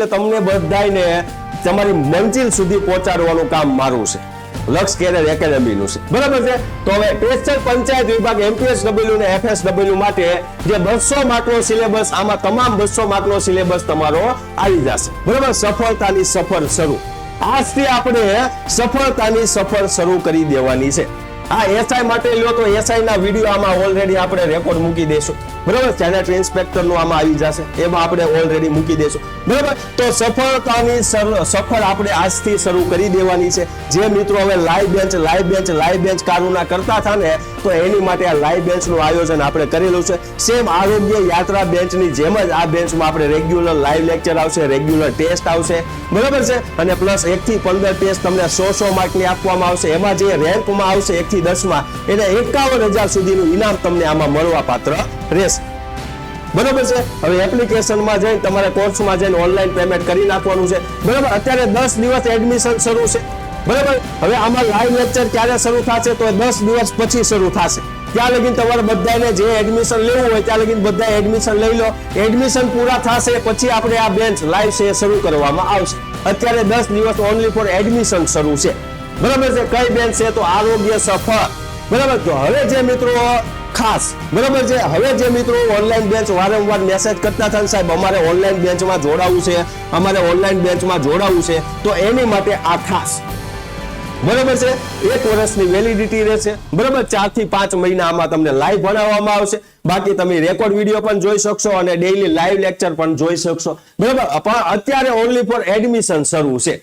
એટલે તમને બધાયને તમારી મંજિલ સુધી પહોંચાડવાનું કામ મારું છે. લક્ષ કેરિયર એકેડેમીનું છે. બરાબર છે? તો હવે ટેસ્ટર પંચાયત વિભાગ એમપીએસડબલ્યુ ને એફએસડબલ્યુ માટે જે બસો માર્કનો સિલેબસ, આમાં તમામ બસો માર્કનો સિલેબસ તમારો આવી જશે. બરાબર? સફળતાની સફર શરૂ. આજથી આપણે સફળતાની સફર શરૂ કરી દેવાની છે. આ એસઆઈ માટે લ્યો તો એસઆઈ ના વીડિયો આમાં ઓલરેડી આપણે રેકોર્ડ મૂકી દઈશું બરાબર? સેનેટરી ઇન્સ્પેક્ટરનું આમાં આવી જશે. એમાં આપણે ઓલરેડી મૂકી દઈશું બરાબર? તો સફળતાની સફળ આપણે આજથી શરૂ કરી દેવાની છે. જે મિત્રો હવે live bench live bench live bench કારુના કરતા હતા ને તો એની માટે આ લાઈવ બેન્ચનું આયોજન આપણે કરેલું છે. સેમ આરોગ્ય યાત્રા બેન્ચની જેમ જ આ બેન્ચમાં આપણે રેગ્યુલર લાઈવ લેક્ચર આવશે રેગ્યુલર ટેસ્ટ આવશે. બરાબર છે? અને પ્લસ એકથી પંદર ટેસ્ટ તમને સો સો માર્કની આપવામાં આવશે. એમાં જે રેન્કમાં આવશે એકથી દસમાં, એને એકાવન હજાર સુધીનું ઇનામ તમને આમાં મળવા પાત્ર રહેશે. બરોબર છે? હવે એપ્લિકેશનમાં જઈને તમારે કોર્સમાં જઈને ઓનલાઈન પેમેન્ટ કરી નાખવાનું છે. બરાબર? અત્યારે દસ દિવસ એડમિશન શરૂ છે. બરાબર? હવે આમાં લાઈવ લેક્ચર ક્યારે શરૂ થશે તો દસ દિવસ પછી શરૂ થશે. ત્યાં લગીન તમારે બધાને જે એડમિશન લેવું હોય ત્યાં લગીન બધા એડમિશન લઈ લો. એડમિશન પૂરા થશે પછી આપણે આ બેન્ચ લાઈવ છે શરૂ કરવામાં આવશે. અત્યારે દસ દિવસ ઓનલી ફોર એડમિશન શરૂ છે. બરાબર છે? કઈ બેન્ચ છે તો આરોગ્ય સફળ. બરાબર? તો હવે જે મિત્રો ખાસ, બરાબર છે? હવે જે મિત્રો ઓનલાઈન બેન્ચ વારંવાર મેસેજ કરતા થાય સાહેબ, અમારે ઓનલાઈન બેન્ચમાં જોડાવું છે, અમારે ઓનલાઈન બેન્ચમાં જોડાવું છે. તો એની માટે આ ખાસ. બરાબર છે? એક વર્ષની વેલિડિટી રહેશે. બરાબર? ચારથી પાંચ મહિના આમાં તમને લાઈવ ભણાવવામાં આવશે. બાકી તમે રેકોર્ડ વીડિયો પણ જોઈ શકશો અને ડેઈલી લાઈવ લેક્ચર પણ જોઈ શકશો. બરાબર? પણ અત્યારે ઓનલી ફોર એડમિશન શરૂ છે.